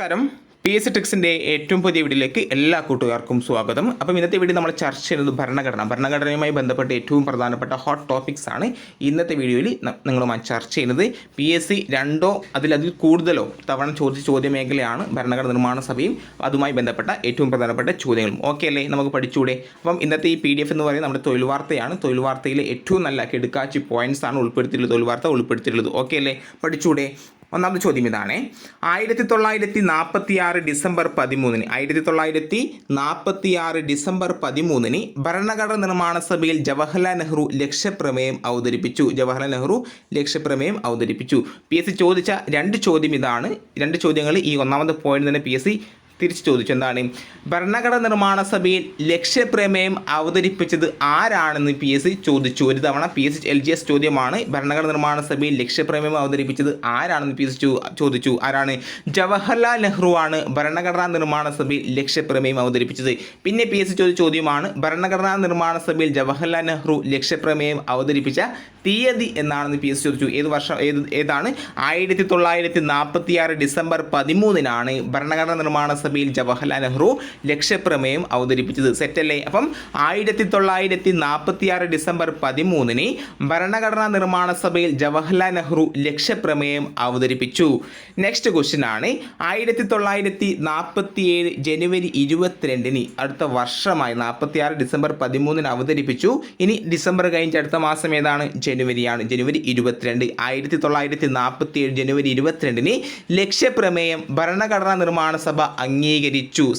നമസ്കാരം. P S ടെക്സിന്റെ ഏറ്റവും പുതിയ വീഡിയോയിലേക്ക് എല്ലാ കൂട്ടുകാർക്കും സ്വാഗതം. അപ്പം ഇന്നത്തെ വീഡിയോ നമ്മൾ ചർച്ച ചെയ്യുന്നത് ഭരണഘടന. ഭരണഘടനയുമായി ബന്ധപ്പെട്ട ഏറ്റവും പ്രധാനപ്പെട്ട ഹോട്ട് ടോപ്പിക്സ് ആണ് ഇന്നത്തെ വീഡിയോയിൽ നിങ്ങളുമായി ചർച്ച ചെയ്യുന്നത്. പി എസ് സി രണ്ടോ അതിലതിൽ കൂടുതലോ തവണ ചോദിച്ച ചോദ്യ മേഖലയാണ് ഭരണഘടന നിർമ്മാണ സഭയും. അതുമായി ബന്ധപ്പെട്ട ഏറ്റവും പ്രധാനപ്പെട്ട ചോദ്യങ്ങളും. ഓക്കെ അല്ലേ? നമുക്ക് പഠിച്ചൂടെ അപ്പം ഇന്നത്തെ ഈ പി ഡി എഫ് എന്ന് പറയുന്നത് നമ്മുടെ തൊഴിൽ വാർത്തയാണ്. തൊഴിൽ വാർത്തയിലെ ഏറ്റവും നല്ല കെടുക്കാച്ചി പോയിന്റ്സ് ആണ് ഉൾപ്പെടുത്തിയിട്ടുള്ളത്. തൊഴിൽ വാർത്ത ഉൾപ്പെടുത്തിയിട്ടുള്ളത്. ഓക്കെ അല്ലേ? പഠിച്ചൂടെ ഒന്നാമത്തെ ചോദ്യം ഇതാണ്. ആയിരത്തി തൊള്ളായിരത്തി നാൽപ്പത്തി ആറ് ഡിസംബർ പതിമൂന്നിന് ആയിരത്തി തൊള്ളായിരത്തി നാൽപ്പത്തി ആറ് ഡിസംബർ പതിമൂന്നിന് ഭരണഘടന നിർമ്മാണ സഭയിൽ ജവഹർലാൽ നെഹ്റു ലക്ഷ്യപ്രമേയം അവതരിപ്പിച്ചു. ജവഹർലാൽ നെഹ്റു ലക്ഷ്യപ്രമേയം അവതരിപ്പിച്ചു. പി എസ് ചോദിച്ച രണ്ട് ചോദ്യം ഇതാണ്. രണ്ട് ചോദ്യങ്ങൾ ഈ ഒന്നാമത്തെ പോയിന്റ് തന്നെ പി എസ് തിരിച്ചു ചോദിച്ചു. എന്താണ്? ഭരണഘടന നിർമ്മാണ സഭയിൽ ലക്ഷ്യപ്രമേയം അവതരിപ്പിച്ചത് ആരാണെന്ന് പി എസ് സി ചോദിച്ചു. ഒരു തവണ P S L G S ചോദ്യമാണ് ഭരണഘടന നിർമ്മാണ സഭയിൽ ലക്ഷ്യപ്രമേയം അവതരിപ്പിച്ചത് ആരാണെന്ന് പി എസ് ചോദിച്ചു. ആരാണ്? ജവഹർലാൽ നെഹ്റു ആണ് ഭരണഘടനാ നിർമ്മാണ സഭയിൽ ലക്ഷ്യപ്രമേയം അവതരിപ്പിച്ചത്. പിന്നെ പി എസ് സി ചോദിച്ച ചോദ്യമാണ് ഭരണഘടനാ നിർമ്മാണ സഭയിൽ ജവഹർലാൽ നെഹ്റു ലക്ഷ്യപ്രമേയം അവതരിപ്പിച്ച തീയതി എന്നാണെന്ന് പി എസ് ചോദിച്ചു. ഏത് വർഷം? ഏത് ഏതാണ്? ആയിരത്തി തൊള്ളായിരത്തി നാൽപ്പത്തി ആറ് ഡിസംബർ പതിമൂന്നിനാണ് ഭരണഘടനാ നിർമ്മാണ സഭയിൽ ജവഹർലാൽ നെഹ്റു ലക്ഷ്യപ്രമേയം അവതരിപ്പിച്ചത്. സെറ്റല്ലേ അപ്പം ആയിരത്തി തൊള്ളായിരത്തി നാൽപ്പത്തി ആറ് ഡിസംബർ പതിമൂന്നിന് ഭരണഘടനാ നിർമ്മാണ സഭയിൽ ജവഹർലാൽ നെഹ്റു ലക്ഷ്യപ്രമേയം അവതരിപ്പിച്ചു. നെക്സ്റ്റ് ക്വസ്റ്റ്യൻ ആണ്. ആയിരത്തി തൊള്ളായിരത്തി നാൽപ്പത്തി ഏഴ് ജനുവരി ഇരുപത്തിരണ്ടിന് അടുത്ത വർഷമായി നാൽപ്പത്തി ആറ് ഡിസംബർ പതിമൂന്നിന് അവതരിപ്പിച്ചു. ഇനി ഡിസംബർ കഴിഞ്ഞ അടുത്ത മാസം ഏതാണ്? ജനുവരിയാണ്. ജനുവരി ഇരുപത്തിരണ്ട്. ആയിരത്തി തൊള്ളായിരത്തി നാൽപ്പത്തി ഏഴ് ജനുവരി ഇരുപത്തിരണ്ടിന് ലക്ഷ്യപ്രമേയം ഭരണഘടനാ നിർമ്മാണ സഭ അംഗീകരിച്ചു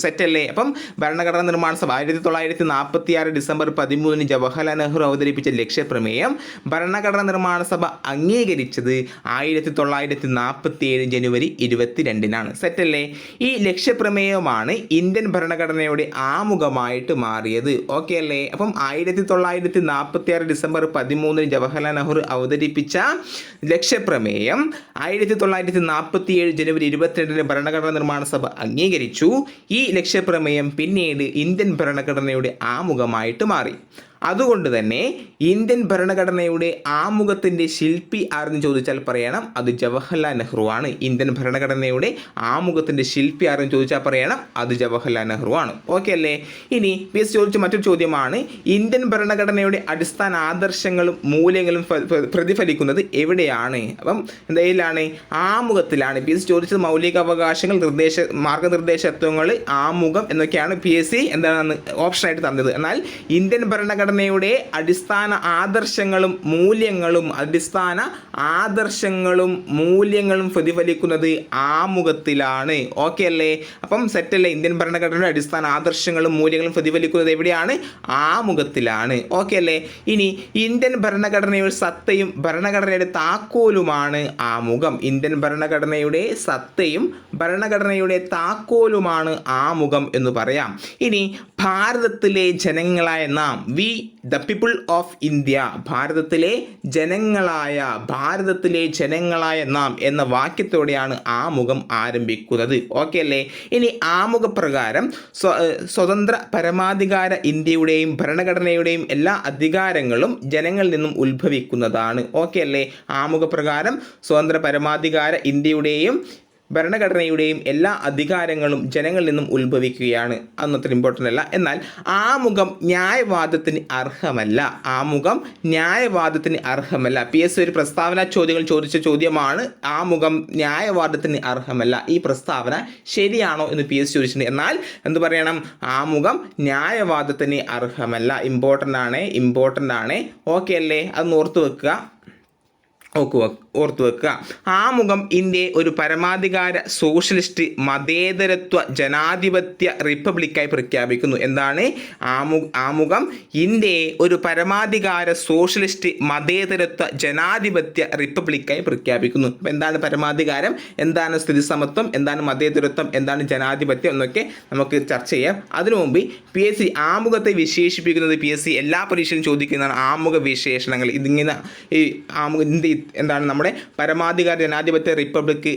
സെറ്റല്ലേ അപ്പം ഭരണഘടനാ നിർമ്മാണ സഭ ആയിരത്തി തൊള്ളായിരത്തി നാൽപ്പത്തി ആറ് ഡിസംബർ പതിമൂന്നിന് ജവഹർലാൽ നെഹ്റു അവതരിപ്പിച്ച ലക്ഷ്യപ്രമേയം ഭരണഘടനാ നിർമ്മാണ സഭ അംഗീകരിച്ചത് ആയിരത്തി തൊള്ളായിരത്തി നാൽപ്പത്തി ഏഴ് ജനുവരി ഇരുപത്തിരണ്ടിനാണ്. സെറ്റല്ലേ ഈ ലക്ഷ്യപ്രമേയമാണ് ഇന്ത്യൻ ഭരണഘടനയുടെ ആമുഖമായിട്ട് മാറിയത്. ഓക്കെ അല്ലേ? അപ്പം ആയിരത്തി തൊള്ളായിരത്തി നാൽപ്പത്തി ആറ് ഡിസംബർ പതിമൂന്നിന് ജവഹർലാൽ നെഹ്റു അവതരിപ്പിച്ച ലക്ഷ്യപ്രമേയം ആയിരത്തി തൊള്ളായിരത്തി നാൽപ്പത്തി ഏഴ് ജനുവരി ഇരുപത്തിരണ്ടിന് ഭരണഘടനാ നിർമ്മാണ സഭ അംഗീകരിച്ചു. ഈ ലക്ഷ്യപ്രമേയം പിന്നീട് ഇന്ത്യൻ ഭരണഘടനയുടെ ആമുഖമായിട്ട് മാറി. അതുകൊണ്ട് തന്നെ ഇന്ത്യൻ ഭരണഘടനയുടെ ആമുഖത്തിന്റെ ശില്പി ആരെന്ന് ചോദിച്ചാൽ പറയണം അത് ജവഹർലാൽ നെഹ്റു ആണ്. ഇന്ത്യൻ ഭരണഘടനയുടെ ആമുഖത്തിന്റെ ശില്പി ആരെന്ന് ചോദിച്ചാൽ പറയണം അത് ജവഹർലാൽ നെഹ്റു ആണ്. ഓക്കെ അല്ലേ? ഇനി പി എസ് ചോദിച്ച മറ്റൊരു ചോദ്യമാണ് ഇന്ത്യൻ ഭരണഘടനയുടെ അടിസ്ഥാന ആദർശങ്ങളും മൂല്യങ്ങളും പ്രതിഫലിക്കുന്നത് എവിടെയാണ്? അപ്പം എന്തെങ്കിലാണ്? ആമുഖത്തിലാണ്. പി എസ് ചോദിച്ചത് മൗലിക അവകാശങ്ങൾ നിർദ്ദേശ മാർഗനിർദ്ദേശത്വങ്ങൾ ആമുഖം എന്നൊക്കെയാണ് പി എസ് സി എന്താണ് ഓപ്ഷനായിട്ട് തന്നത്. എന്നാൽ ഇന്ത്യൻ ഭരണഘടനയുടെ അടിസ്ഥാന ആദർശങ്ങളും മൂല്യങ്ങളും അടിസ്ഥാന ആദർശങ്ങളും മൂല്യങ്ങളും പ്രതിഫലിക്കുന്നത് ആമുഖത്തിലാണ് ഓക്കെ അല്ലേ? അപ്പം സെറ്റല്ലേ ഇന്ത്യൻ ഭരണഘടനയുടെ അടിസ്ഥാന ആദർശങ്ങളും മൂല്യങ്ങളും പ്രതിഫലിക്കുന്നത് എവിടെയാണ്? ആമുഖത്തിലാണ് ഓക്കെ അല്ലേ? ഇനി ഇന്ത്യൻ ഭരണഘടനയുടെ സത്തയും ഭരണഘടനയുടെ താക്കോലുമാണ് ആമുഖം ഇന്ത്യൻ ഭരണഘടനയുടെ സത്തയും ഭരണഘടനയുടെ താക്കോലുമാണ് ആമുഖം എന്ന് പറയാം. ഇനി ഭാരതത്തിലെ ജനങ്ങളായ നാം we the people of India ഭാരതത്തിലെ ജനങ്ങളായ ഭാരതത്തിലെ ജനങ്ങളായ നാം എന്ന വാക്യത്തോടെയാണ് ആമുഖം ആരംഭിക്കുന്നത്. ഓക്കെ അല്ലേ? ഇനി ആമുഖ പ്രകാരം സ്വ ഏഹ് സ്വതന്ത്ര പരമാധികാര ഇന്ത്യയുടെയും ഭരണഘടനയുടെയും എല്ലാ അധികാരങ്ങളും ജനങ്ങളിൽ നിന്നും ഉത്ഭവിക്കുന്നതാണ്. ഓക്കെ അല്ലേ? ആമുഖ പ്രകാരം സ്വതന്ത്ര പരമാധികാര ഇന്ത്യയുടെയും ഭരണഘടനയുടെയും എല്ലാ അധികാരങ്ങളും ജനങ്ങളിൽ നിന്നും ഉത്ഭവിക്കുകയാണ്. അന്നത്ര ഇമ്പോർട്ടന്റ് അല്ല. എന്നാൽ ആമുഖം ന്യായവാദത്തിന് അർഹമല്ല. ആമുഖം ന്യായവാദത്തിന് അർഹമല്ല. പി എസ് ഒരു പ്രസ്താവന ചോദ്യങ്ങൾ ചോദിച്ച ചോദ്യമാണ്. ആമുഖം ന്യായവാദത്തിന് അർഹമല്ല. ഈ പ്രസ്താവന ശരിയാണോ എന്ന് പി എസ് ചോദിച്ചിട്ടുണ്ട്. എന്നാൽ എന്ത് പറയണം? ആമുഖം ന്യായവാദത്തിന് അർഹമല്ല. ഇമ്പോർട്ടന്റ് ആണ് ഇമ്പോർട്ടന്റ് ആണ്. ഓക്കെ അല്ലേ? അത് ഓർത്ത് വെക്കുക. ഓക്കുക ഓർത്തു വെക്കുക. ആമുഖം ഇന്ത്യയെ ഒരു പരമാധികാര സോഷ്യലിസ്റ്റ് മതേതരത്വ ജനാധിപത്യ റിപ്പബ്ലിക്കായി പ്രഖ്യാപിക്കുന്നു. എന്താണ്? ആമു ആമുഖം ഇന്ത്യയെ ഒരു പരമാധികാര സോഷ്യലിസ്റ്റ് മതേതരത്വ ജനാധിപത്യ റിപ്പബ്ലിക്കായി പ്രഖ്യാപിക്കുന്നു. അപ്പോൾ എന്താണ് പരമാധികാരം? എന്താണ് സ്ഥിതി സമത്വം എന്താണ് മതേതരത്വം? എന്താണ് ജനാധിപത്യം? എന്നൊക്കെ നമുക്ക് ചർച്ച ചെയ്യാം. അതിനു മുമ്പ് പി എസ് സി ആമുഖത്തെ വിശേഷിപ്പിക്കുന്നത് പി എസ് സി എല്ലാ പരീക്ഷയിലും ചോദിക്കുന്നതാണ് ആമുഖ വിശേഷണങ്ങൾ. ഇതിങ്ങനെ ഈ ആമുഖ എന്താണ് നമ്മൾ നമ്മുടെ പരമാധികാര ജനാധിപത്യ റിപ്പബ്ലിക്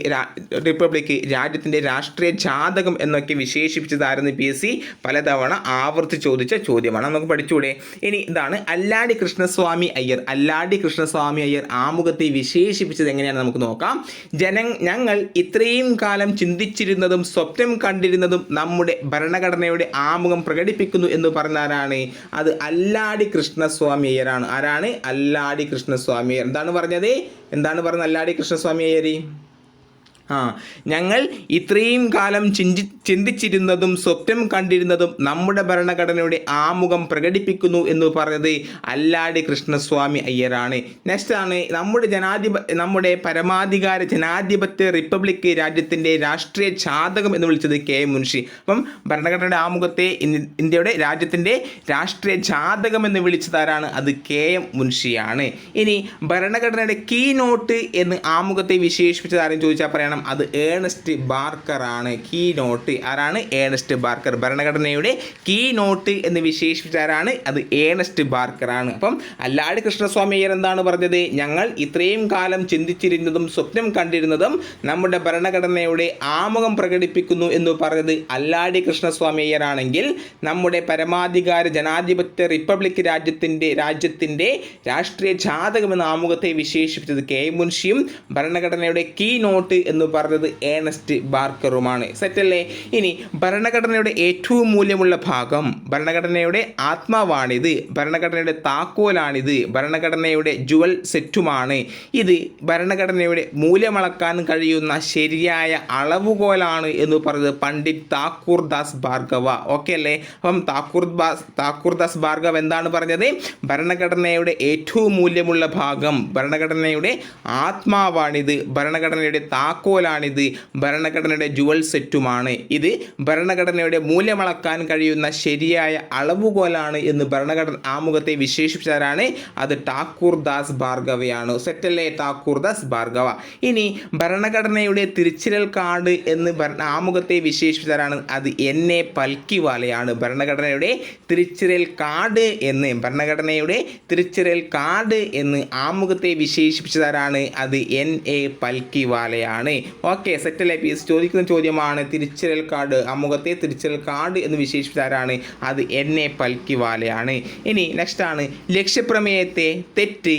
റിപ്പബ്ലിക് രാജ്യത്തിന്റെ രാഷ്ട്രീയ ജാതകം എന്നൊക്കെ വിശേഷിപ്പിച്ചതായിരുന്നു പി എസ് സി. പലതവണ ആവർത്തി ചോദിച്ച ചോദ്യമാണ്. നമുക്ക് പഠിച്ചുകൂടെ. ഇനി ഇതാണ് അല്ലാടി കൃഷ്ണസ്വാമി അയ്യർ. അല്ലാടി കൃഷ്ണസ്വാമി അയ്യർ ആമുഖത്തെ വിശേഷിപ്പിച്ചത് എങ്ങനെയാണ് നമുക്ക് നോക്കാം. ജന ഞങ്ങൾ ഇത്രയും കാലം ചിന്തിച്ചിരുന്നതും സ്വപ്നം കണ്ടിരുന്നതും നമ്മുടെ ഭരണഘടനയുടെ ആമുഖം പ്രകടിപ്പിക്കുന്നു എന്ന് പറഞ്ഞാരാണ്? അത് അല്ലാടി കൃഷ്ണസ്വാമി അയ്യരാണ്. ആരാണ്? അല്ലാടി കൃഷ്ണസ്വാമി അയ്യർ. എന്താണ് പറഞ്ഞത്? എന്താണ് പറഞ്ഞത് അല്ലാടി കൃഷ്ണസ്വാമി അയ്യര്. ആ ഞങ്ങൾ ഇത്രയും കാലം ചിന്തി ചിന്തിച്ചിരുന്നതും സ്വപ്നം കണ്ടിരുന്നതും നമ്മുടെ ഭരണഘടനയുടെ ആമുഖം പ്രകടിപ്പിക്കുന്നു എന്ന് പറഞ്ഞത് അല്ലാടി കൃഷ്ണസ്വാമി അയ്യരാണ്. നെക്സ്റ്റ് ആണ് നമ്മുടെ ജനാധിപ നമ്മുടെ പരമാധികാര ജനാധിപത്യ റിപ്പബ്ലിക് രാജ്യത്തിന്റെ രാഷ്ട്രീയ ചാതകം എന്ന് വിളിച്ചത് കെ മുൻഷി. അപ്പം ഭരണഘടനയുടെ ആമുഖത്തെ ഇന്ത്യയുടെ രാജ്യത്തിന്റെ രാഷ്ട്രീയ ജാതകം എന്ന് വിളിച്ചതാരാണ്? അത് കെ എം മുൻഷിയാണ്. ഇനി ഭരണഘടനയുടെ കീ നോട്ട് എന്ന് ആമുഖത്തെ വിശേഷിപ്പിച്ചത് ആരും ചോദിച്ചാൽ പറയണം? അത് ഏണസ്റ്റ് ബാർക്കറാണ് കീ നോട്ട് ആരാണ്? Ernest Barker. ഭരണഘടനയുടെ കീ നോട്ട് എന്ന് വിശേഷിപ്പിച്ച ആരാണ്? അത് ഏണസ്റ്റ് ബാർക്കറാണ് അപ്പം അല്ലാട് കൃഷ്ണസ്വാമി അയ്യർ എന്താണ് പറഞ്ഞത്? ഞങ്ങൾ ഇത്രയും കാലം ചിന്തിച്ചിരുന്നതും സ്വപ്നം കണ്ടിരുന്നതും നമ്മുടെ ഭരണഘടനയുടെ ആമുഖം പ്രകടിപ്പിക്കുന്നു എന്ന് പറഞ്ഞത് അല്ലാടി കൃഷ്ണസ്വാമി അയ്യരാണെങ്കിൽ നമ്മുടെ പരമാധികാര ജനാധിപത്യ റിപ്പബ്ലിക് രാജ്യത്തിന്റെ രാജ്യത്തിന്റെ രാഷ്ട്രീയ ജാതകം എന്ന ആമുഖത്തെ വിശേഷിപ്പിച്ചത് കെ മുൻഷിയും ഭരണഘടനയുടെ കീ നോട്ട് എന്ന് പറഞ്ഞത് ഏണസ്റ്റ് ബാർക്കറുമാണ്. സെറ്റല്ലേ? ഇനി ഭരണഘടനയുടെ ഏറ്റവും മൂല്യമുള്ള ഭാഗം ഭരണഘടനയുടെ ആത്മാവാണിത് ഭരണഘടനയുടെ താക്കോലാണിത് ഭരണഘടനയുടെ ജുവൽ സെറ്റുമാണ്. ഇത് ഭരണഘടനയുടെ മൂല്യമളക്കാൻ കഴിയുന്ന ശരിയായ അളവുകോലാണ് എന്ന് പറഞ്ഞത് പണ്ഡിറ്റ് താക്കൂർ ദാസ് ഭാർഗവ. ഓക്കെ അല്ലേ? അപ്പം താക്കൂർ ദാസ് താക്കൂർ ദാസ് ഭാർഗവ് എന്താണ് പറഞ്ഞത്? ഭരണഘടനയുടെ ഏറ്റവും മൂല്യമുള്ള ഭാഗം ഭരണഘടനയുടെ ആത്മാവാണിത് ഭരണഘടനയുടെ താക്കോലാണിത് ഭരണഘടനയുടെ ജുവൽ സെറ്റുമാണ് ഇത്. ഭരണഘടനയുടെ മൂല്യമളക്കാൻ കഴിയുന്ന ശരിയായ അളവുകോലാണ് എന്ന് ഭരണഘടന ആമുഖത്തെ വിശേഷിപ്പിച്ചാരാണ് അത് ടാക്കൂർ ദാസ് ഭാർഗവയാണ്. സെറ്റല്ലേ ടാക്കൂർ ദാസ് ഭാർഗവ? ഇനി ഭരണഘടനയുടെ തിരിച്ചിലൽ കാർഡ് എന്ന് ആമുഖത്തെ വിശേഷിപ്പിച്ചാരാണ് അത് എൻ എ പൽക്കിവാലയാണ്. ഭരണഘടനയുടെ തിരിച്ചിരൽ കാർഡ് എന്ന് ഭരണഘടനയുടെ തിരിച്ചിരൽ കാർഡ് എന്ന് ആമുഖത്തെ വിശേഷിപ്പിച്ചതാരാണ് അത് എൻ എ പൽക്കിവാലയാണ്. ഓക്കെ സെറ്റല്ലേ പീസ് ചോദിക്കുന്ന ചോദ്യമാണ് തിരിച്ചറിയൽ കാർഡ് അമുഖത്തെ തിരിച്ചറിയൽ കാർഡ് എന്ന് വിശേഷിപ്പിച്ചാരാണ് അത് എൻ എ പൽക്കിവാലയാണ്. ഇനി നെക്സ്റ്റ് ആണ് ലക്ഷ്യപ്രമേയത്തെ തെറ്റ്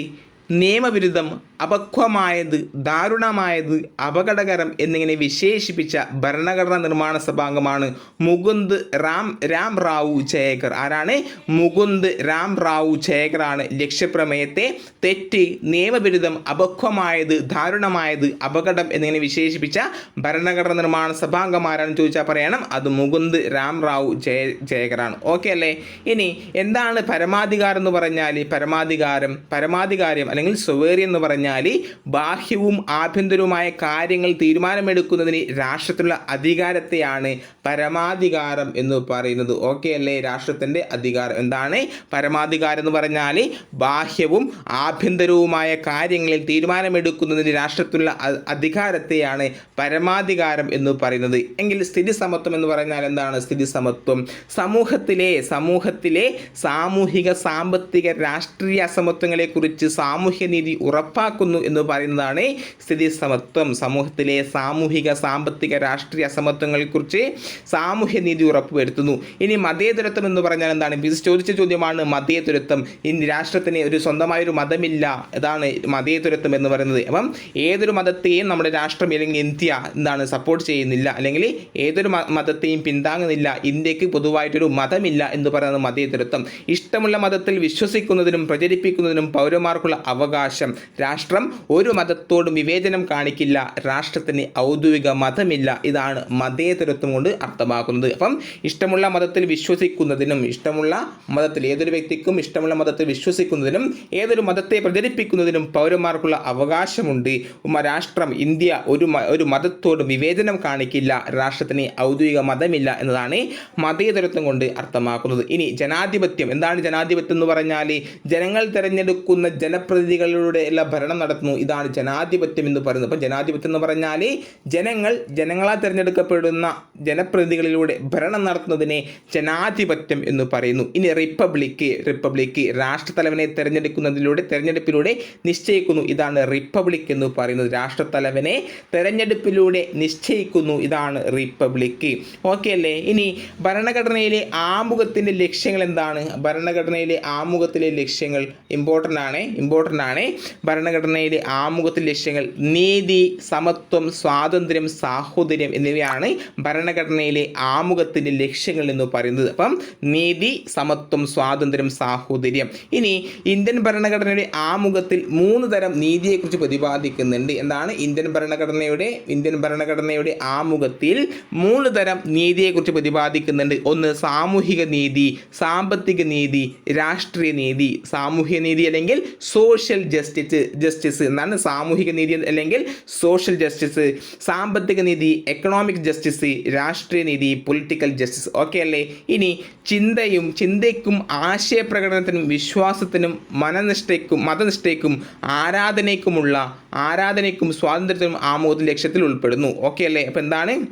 നിയമവിരുദ്ധം അപക്വമായത് ദാരുണമായത് അപകടകരം എന്നിങ്ങനെ വിശേഷിപ്പിച്ച ഭരണഘടനാ നിർമ്മാണ സഭാംഗമാണ് മുകുന്ദ് റാം രാം റാവു ജയകർ ആരാണ്? മുകുന്ദ് രാം റാവു ജയകറാണ് ലക്ഷ്യപ്രമേയത്തെ തെറ്റ് നിയമവിരുദ്ധം അപക്വമായത് ദാരുണമായത് അപകടം എന്നിങ്ങനെ വിശേഷിപ്പിച്ച ഭരണഘടനാ നിർമ്മാണ സഭാംഗമാരാണെന്ന് ചോദിച്ചാൽ പറയണം. അത് മുകുന്ദ് രാം റാവു ജയ ജയകറാണ് ഓക്കെ അല്ലേ? ഇനി എന്താണ് പരമാധികാരം എന്ന് പറഞ്ഞാൽ പരമാധികാരം പരമാധികാരം അല്ലെങ്കിൽ സ്വവേറിയം എന്ന് പറഞ്ഞാൽ ബാഹ്യവും ആഭ്യന്തരവുമായ കാര്യങ്ങൾ തീരുമാനമെടുക്കുന്നതിന് രാഷ്ട്രത്തിലുള്ള അധികാരത്തെയാണ് പരമാധികാരം എന്ന് പറയുന്നത്. ഓക്കെ അല്ലേ? രാഷ്ട്രത്തിന്റെ അധികാരം. എന്താണ്? പരമാധികാരം എന്ന് പറഞ്ഞാൽ ബാഹ്യവും ആഭ്യന്തരവുമായ കാര്യങ്ങളിൽ തീരുമാനമെടുക്കുന്നതിന് രാഷ്ട്രത്തിലുള്ള അധികാരത്തെയാണ് പരമാധികാരം എന്ന് പറയുന്നത്. എങ്കിൽ സ്ഥിതി സമത്വം എന്ന് പറഞ്ഞാൽ എന്താണ് സ്ഥിതി സമത്വം സമൂഹത്തിലെ സമൂഹത്തിലെ സാമൂഹിക സാമ്പത്തിക രാഷ്ട്രീയ അസമത്വങ്ങളെക്കുറിച്ച് സാമൂഹ്യനീതി ഉറപ്പാക്കുന്നു എന്ന് പറയുന്നതാണ് സ്ഥിതി സമത്വം സമൂഹത്തിലെ സാമൂഹിക സാമ്പത്തിക രാഷ്ട്രീയ അസമത്വങ്ങളെക്കുറിച്ച് സാമൂഹ്യനീതി ഉറപ്പുവരുത്തുന്നു. ഇനി മതേതരത്വം എന്ന് പറഞ്ഞാൽ എന്താണ്? ഇത് ചോദിച്ച ചോദ്യമാണ് മതേതരത്വം. ഇനി രാഷ്ട്രത്തിന് ഒരു സ്വന്തമായൊരു മതമില്ല. ഇതാണ് മതേതരത്വം എന്ന് പറയുന്നത്. അപ്പം ഏതൊരു മതത്തെയും നമ്മുടെ രാഷ്ട്രം അല്ലെങ്കിൽ ഇന്ത്യ എന്താണ് സപ്പോർട്ട് ചെയ്യുന്നില്ല. അല്ലെങ്കിൽ ഏതൊരു മതത്തെയും പിന്താങ്ങുന്നില്ല. ഇന്ത്യയ്ക്ക് പൊതുവായിട്ടൊരു മതമില്ല എന്ന് പറയുന്നത് മതേതരത്വം. ഇഷ്ടമുള്ള മതത്തിൽ വിശ്വസിക്കുന്നതിനും പ്രചരിപ്പിക്കുന്നതിനും പൗരന്മാർക്കുള്ള അവകാശം. രാഷ്ട്രം ഒരു മതത്തോടും വിവേചനം കാണിക്കില്ല. രാഷ്ട്രത്തിന് ഔദ്യോഗിക മതമില്ല. ഇതാണ് മതേതരത്വം കൊണ്ട് അർത്ഥമാക്കുന്നത്. അപ്പം ഇഷ്ടമുള്ള മതത്തിൽ വിശ്വസിക്കുന്നതിനും ഇഷ്ടമുള്ള മതത്തിൽ ഏതൊരു വ്യക്തിക്കും ഇഷ്ടമുള്ള മതത്തിൽ വിശ്വസിക്കുന്നതിനും ഏതൊരു മതത്തെ പ്രചരിപ്പിക്കുന്നതിനും പൗരന്മാർക്കുള്ള അവകാശമുണ്ട്. രാഷ്ട്രം ഇന്ത്യ ഒരു ഒരു മതത്തോടും വിവേചനം കാണിക്കില്ല. രാഷ്ട്രത്തിന് ഔദ്യോഗിക മതമില്ല എന്നതാണ് മതേതരത്വം കൊണ്ട് അർത്ഥമാക്കുന്നത്. ഇനി ജനാധിപത്യം. എന്താണ് ജനാധിപത്യം എന്ന് പറഞ്ഞാൽ ജനങ്ങൾ തിരഞ്ഞെടുക്കുന്ന ജനപ്രതി ജനപ്രതിനിധികളിലൂടെ എല്ലാം ഭരണം നടത്തുന്നു. ഇതാണ് ജനാധിപത്യം എന്ന് പറയുന്നത്. അപ്പം ജനാധിപത്യം എന്ന് പറഞ്ഞാൽ ജനങ്ങൾ ജനങ്ങളാൽ തിരഞ്ഞെടുക്കപ്പെടുന്ന ജനപ്രതിനിധികളിലൂടെ ഭരണം നടത്തുന്നതിനെ ജനാധിപത്യം എന്ന് പറയുന്നു. ഇനി റിപ്പബ്ലിക്ക് റിപ്പബ്ലിക്ക് രാഷ്ട്രത്തലവനെ തിരഞ്ഞെടുക്കുന്നതിലൂടെ തിരഞ്ഞെടുപ്പിലൂടെ നിശ്ചയിക്കുന്നു. ഇതാണ് റിപ്പബ്ലിക് എന്ന് പറയുന്നത്. രാഷ്ട്രത്തലവനെ തിരഞ്ഞെടുപ്പിലൂടെ നിശ്ചയിക്കുന്നു. ഇതാണ് റിപ്പബ്ലിക്ക്. ഓക്കെ അല്ലേ? ഇനി ഭരണഘടനയിലെ ആമുഖത്തിന്റെ ലക്ഷ്യങ്ങൾ എന്താണ്? ഭരണഘടനയിലെ ആമുഖത്തിലെ ലക്ഷ്യങ്ങൾ ഇമ്പോർട്ടന്റ് ആണ്. ഇമ്പോർട്ടന്റ് ആണ് ഭരണഘടനയിലെ ആമുഖത്തിൽ ലക്ഷ്യങ്ങൾ നീതി സമത്വം സ്വാതന്ത്ര്യം സാഹോദര്യം എന്നിവയാണ് ഭരണഘടനയിലെ ആമുഖത്തിന്റെ ലക്ഷ്യങ്ങൾ എന്ന് പറയുന്നത്. അപ്പം നീതി സമത്വം സ്വാതന്ത്ര്യം സാഹോദര്യം. ഇനി ഇന്ത്യൻ ഭരണഘടനയുടെ ആമുഖത്തിൽ മൂന്ന് തരം നീതിയെക്കുറിച്ച് പ്രതിപാദിക്കുന്നുണ്ട്. എന്താണ്? ഇന്ത്യൻ ഭരണഘടനയുടെ ഇന്ത്യൻ ഭരണഘടനയുടെ ആമുഖത്തിൽ മൂന്ന് തരം നീതിയെക്കുറിച്ച് പ്രതിപാദിക്കുന്നുണ്ട്. ഒന്ന് സാമൂഹിക നീതി സാമ്പത്തിക നീതി രാഷ്ട്രീയ നീതി. സാമൂഹ്യ നീതി അല്ലെങ്കിൽ സോഷ്യൽ ജസ്റ്റിസ് ജസ്റ്റിസ് എന്നാണ് സാമൂഹിക നീതി അല്ലെങ്കിൽ സോഷ്യൽ ജസ്റ്റിസ് സാമ്പത്തിക നീതി എക്കണോമിക് ജസ്റ്റിസ് രാഷ്ട്രീയ നീതി പൊളിറ്റിക്കൽ ജസ്റ്റിസ് ഓക്കെ അല്ലേ? ഇനി ചിന്തയും ചിന്തയ്ക്കും ആശയപ്രകടനത്തിനും വിശ്വാസത്തിനും മനനിഷ്ഠയ്ക്കും മതനിഷ്ഠയ്ക്കും ആരാധനയ്ക്കുമുള്ള ആരാധനയ്ക്കും സ്വാതന്ത്ര്യത്തിനും ആമോദ ലക്ഷ്യത്തിൽ ഉൾപ്പെടുന്നു. ഓക്കെ അല്ലേ? അപ്പോൾ എന്താണ്?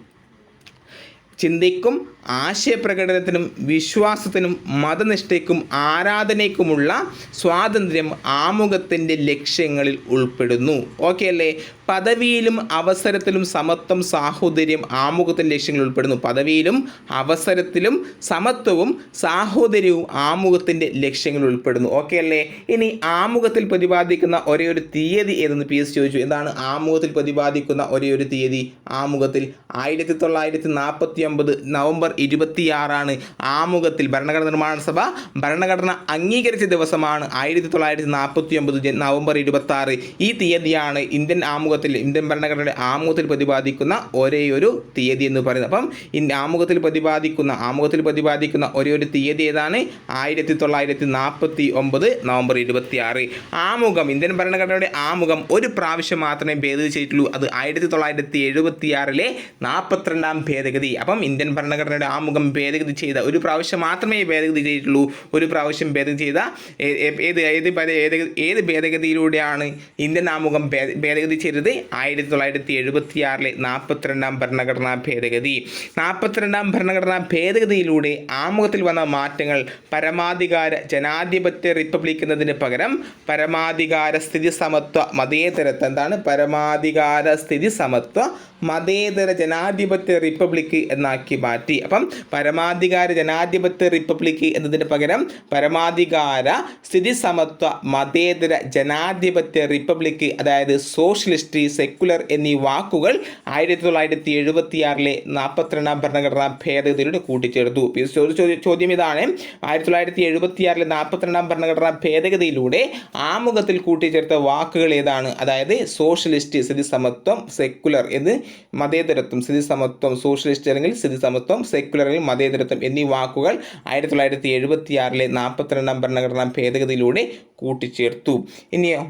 ചിന്തയ്ക്കും ആശയപ്രകടനത്തിനും വിശ്വാസത്തിനും മതനിഷ്ഠയ്ക്കും ആരാധനയ്ക്കുമുള്ള സ്വാതന്ത്ര്യം ആമുഖത്തിന്റെ ലക്ഷ്യങ്ങളിൽ ഉൾപ്പെടുന്നു. ഓക്കെ അല്ലേ? പദവിയിലും അവസരത്തിലും സമത്വം സാഹോദര്യം ആമുഖത്തിന്റെ ലക്ഷ്യങ്ങളിൽ ഉൾപ്പെടുന്നു. പദവിയിലും അവസരത്തിലും സമത്വവും സാഹോദര്യവും ആമുഖത്തിന്റെ ലക്ഷ്യങ്ങളിൽ ഉൾപ്പെടുന്നു. ഓക്കെ അല്ലേ? ഇനി ആമുഖത്തിൽ പ്രതിപാദിക്കുന്ന ഒരേ ഒരു തീയതി ഏതെന്ന് പി എസ് ചോദിച്ചു. എന്താണ് ആമുഖത്തിൽ പ്രതിപാദിക്കുന്ന ഒരേ ഒരു തീയതി? ആമുഖത്തിൽ ആയിരത്തി തൊള്ളായിരത്തി നാൽപ്പത്തി ഒമ്പത് നവംബർ ഇരുപത്തിയാറാണ് ആമുഖത്തിൽ ഭരണഘടന നിർമ്മാണ സഭ. ഭരണഘടന അംഗീകരിച്ച ദിവസമാണ് ആയിരത്തി തൊള്ളായിരത്തി നാൽപ്പത്തി ഒമ്പത് നവംബർ ഇരുപത്തി ആറ് ഈ തീയതിയാണ് ഇന്ത്യൻ ആമുഖത്തിൽ ഇന്ത്യൻ ഭരണഘടനയുടെ ആമുഖത്തിൽ പ്രതിപാദിക്കുന്ന ഒരേ ഒരു തീയതി എന്ന് പറയുന്നത്. അപ്പം ഇന്ത്യ ആമുഖത്തിൽ പ്രതിപാദിക്കുന്ന ആമുഖത്തിൽ പ്രതിപാദിക്കുന്ന ഒരേ ഒരു തീയതി ഏതാണ്? ആയിരത്തി തൊള്ളായിരത്തി നാൽപ്പത്തി ഒമ്പത് നവംബർ ഇരുപത്തി ആറ് ആമുഖം ഇന്ത്യൻ ഭരണഘടനയുടെ ആമുഖം ഒരു പ്രാവശ്യം മാത്രമേ ഭേദഗതി ചെയ്തിട്ടുള്ളൂ. അത് ആയിരത്തി തൊള്ളായിരത്തി എഴുപത്തി ആറിലെ നാൽപ്പത്തിരണ്ടാം ഭേദഗതി. അപ്പം ഇന്ത്യൻ ഭരണഘടനയുടെ ആമുഖം ഭേദഗതി ചെയ്ത ഒരു പ്രാവശ്യം മാത്രമേ ഭേദഗതി ചെയ്തിട്ടുള്ളൂ. ഒരു പ്രാവശ്യം ഭേദഗതി ചെയ്ത ഏത് ഏത് ഏത് ഭേദഗതിയിലൂടെയാണ് ഇന്ത്യൻ ആമുഖം ഭേദഗതി ചെയ്തത്? ആയിരത്തി തൊള്ളായിരത്തി എഴുപത്തി ആറിലെ നാൽപ്പത്തിരണ്ടാം ഭരണഘടനാ ഭേദഗതി. നാൽപ്പത്തിരണ്ടാം ഭരണഘടനാ ഭേദഗതിയിലൂടെ ആമുഖത്തിൽ വന്ന മാറ്റങ്ങൾ പരമാധികാര ജനാധിപത്യ റിപ്പബ്ലിക് എന്നതിന് പകരം പരമാധികാര സ്ഥിതി സമത്വ മതേതരത്വം. എന്താണ്? പരമാധികാര സ്ഥിതി സമത്വ മതേതര ജനാധിപത്യ റിപ്പബ്ലിക് എന്നാക്കി മാറ്റി. അപ്പം പരമാധികാര ജനാധിപത്യ റിപ്പബ്ലിക് എന്നതിന് പകരം പരമാധികാര സ്ഥിതി സമത്വ മതേതര ജനാധിപത്യ റിപ്പബ്ലിക് അതായത് സോഷ്യലിസ്റ്റ് സെക്കുലർ എന്നീ വാക്കുകൾ ആയിരത്തി തൊള്ളായിരത്തി എഴുപത്തി ആറിലെ നാൽപ്പത്തിരണ്ടാം ഭരണഘടനാ ഭേദഗതിയിലൂടെ കൂട്ടിച്ചേർത്തു. ചോദ്യ- ഇതാണ് ആയിരത്തി തൊള്ളായിരത്തി എഴുപത്തി ആറിലെ നാൽപ്പത്തിരണ്ടാം ഭരണഘടനാ ഭേദഗതിയിലൂടെ ആമുഖത്തിൽ കൂട്ടിച്ചേർത്ത വാക്കുകൾ ഏതാണ്? അതായത് സോഷ്യലിസ്റ്റ് സ്ഥിതി സമത്വം സെക്കുലർ എന്ന് മതേതരത്വം സ്ഥിതി സമത്വം സോഷ്യലിസ്റ്റ് അല്ലെങ്കിൽ സ്ഥിതി സമത്വം അല്ലെങ്കിൽ മതേതരത്വം എന്നീ വാക്കുകൾ ആയിരത്തി തൊള്ളായിരത്തി എഴുപത്തിയാറിലെ നാൽപ്പത്തിരണ്ടാം ഭരണഘടനാ ഭേദഗതിയിലൂടെ കൂട്ടിച്ചേർത്തു. ഇനിയോ?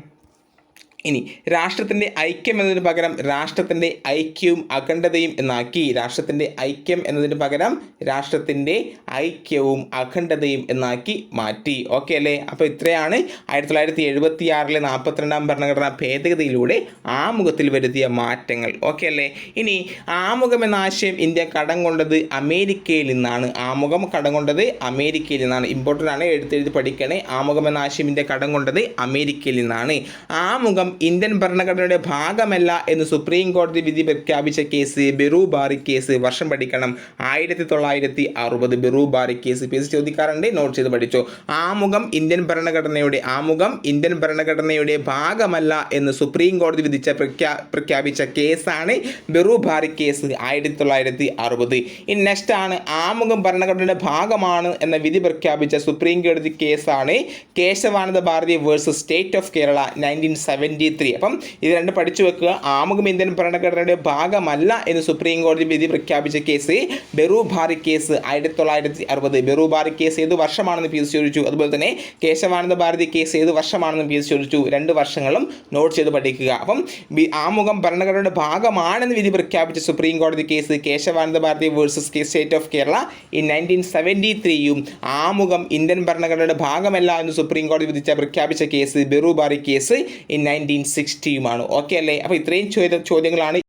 ഇനി രാഷ്ട്രത്തിന്റെ ഐക്യം എന്നതിന് പകരം രാഷ്ട്രത്തിന്റെ ഐക്യവും അഖണ്ഡതയും എന്നാക്കി രാഷ്ട്രത്തിന്റെ ഐക്യം എന്നതിന് പകരം രാഷ്ട്രത്തിന്റെ ഐക്യവും അഖണ്ഡതയും എന്നാക്കി മാറ്റി. ഓക്കെ അല്ലേ? അപ്പോൾ ഇത്രയാണ് ആയിരത്തി തൊള്ളായിരത്തി എഴുപത്തി ആറിലെ നാൽപ്പത്തിരണ്ടാം ഭരണഘടനാ ഭേദഗതിയിലൂടെ ആമുഖത്തിൽ വരുത്തിയ മാറ്റങ്ങൾ. ഓക്കെ അല്ലേ? ഇനി ആമുഖം എന്ന ആശയം ഇന്ത്യ കടം കൊണ്ടത് അമേരിക്കയിൽ നിന്നാണ്. ആമുഖം കടം കൊണ്ടത് അമേരിക്കയിൽ നിന്നാണ്. ഇമ്പോർട്ടന്റ് ആണ്. എഴുത്തെഴുതി പഠിക്കണേ. ആമുഖം എന്ന ആശയം ഇന്ത്യ കടം കൊണ്ടത് അമേരിക്കയിൽ നിന്നാണ്. ആമുഖം ഇന്ത്യൻ ഭരണഘടനയുടെ ഭാഗമല്ല എന്ന് സുപ്രീം കോടതി വിധി പ്രഖ്യാപിച്ച കേസ് ബെറു ബാറി കേസ് വർഷം പഠിക്കണം. ആയിരത്തി തൊള്ളായിരത്തി അറുപത് Berubari case P S ചോദിക്കാറുണ്ട്. നോട്ട് ചെയ്ത് പഠിച്ചു. ആമുഖം ഇന്ത്യൻ ഭരണഘടനയുടെ ആമുഖം ഇന്ത്യൻ ഭരണഘടനയുടെ ഭാഗമല്ല എന്ന് സുപ്രീം കോടതി വിധിച്ച പ്രഖ്യാ പ്രഖ്യാപിച്ച കേസാണ് ബെറു ബാറി കേസ് ആയിരത്തി തൊള്ളായിരത്തി അറുപത് ഇനി നെക്സ്റ്റ് ആണ്. ആമുഖം ഭരണഘടനയുടെ ഭാഗമാണ് എന്ന വിധി പ്രഖ്യാപിച്ച സുപ്രീം കോടതി കേസാണ് Kesavananda Bharati versus state of Kerala nineteen seventy ninety three അപ്പം ഇത് രണ്ട് പഠിച്ചു വെക്കുക. ആമുഖം ഇന്ത്യൻ ഭരണഘടനയുടെ ഭാഗമല്ല എന്ന് സുപ്രീം കോടതി വിധി പ്രഖ്യാപിച്ച കേസ് ബെറു ഭാരി കേസ് ആയിരത്തി തൊള്ളായിരത്തി അറുപത് ബെറൂഭാറി കേസ് ഏത് വർഷമാണെന്ന് പി എസ് ചോദിച്ചു. അതുപോലെ തന്നെ കേശവാനന്ദ ഭാരതി കേസ് ഏത് വർഷമാണെന്ന് പി എസ് ചോദിച്ചു. രണ്ട് വർഷങ്ങളും നോട്ട് ചെയ്ത് പഠിക്കുക. അപ്പം ആമുഖം ഭരണഘടനയുടെ ഭാഗമാണെന്ന് വിധി പ്രഖ്യാപിച്ച സുപ്രീം കോടതി case Kesavananda Bharati versus state of Kerala in nineteen seventy ത്രീയും ആമുഖം ഇന്ത്യൻ ഭരണഘടനയുടെ ഭാഗമല്ല എന്ന് സുപ്രീം കോടതി വിധിച്ച പ്രഖ്യാപിച്ച case Berubari case in nineteen സിക്സ്റ്റിയുമാണ് okay അല്ലേ? അപ്പോൾ ഇത്രയും ചോദ്യ ചോദ്യങ്ങളാണ്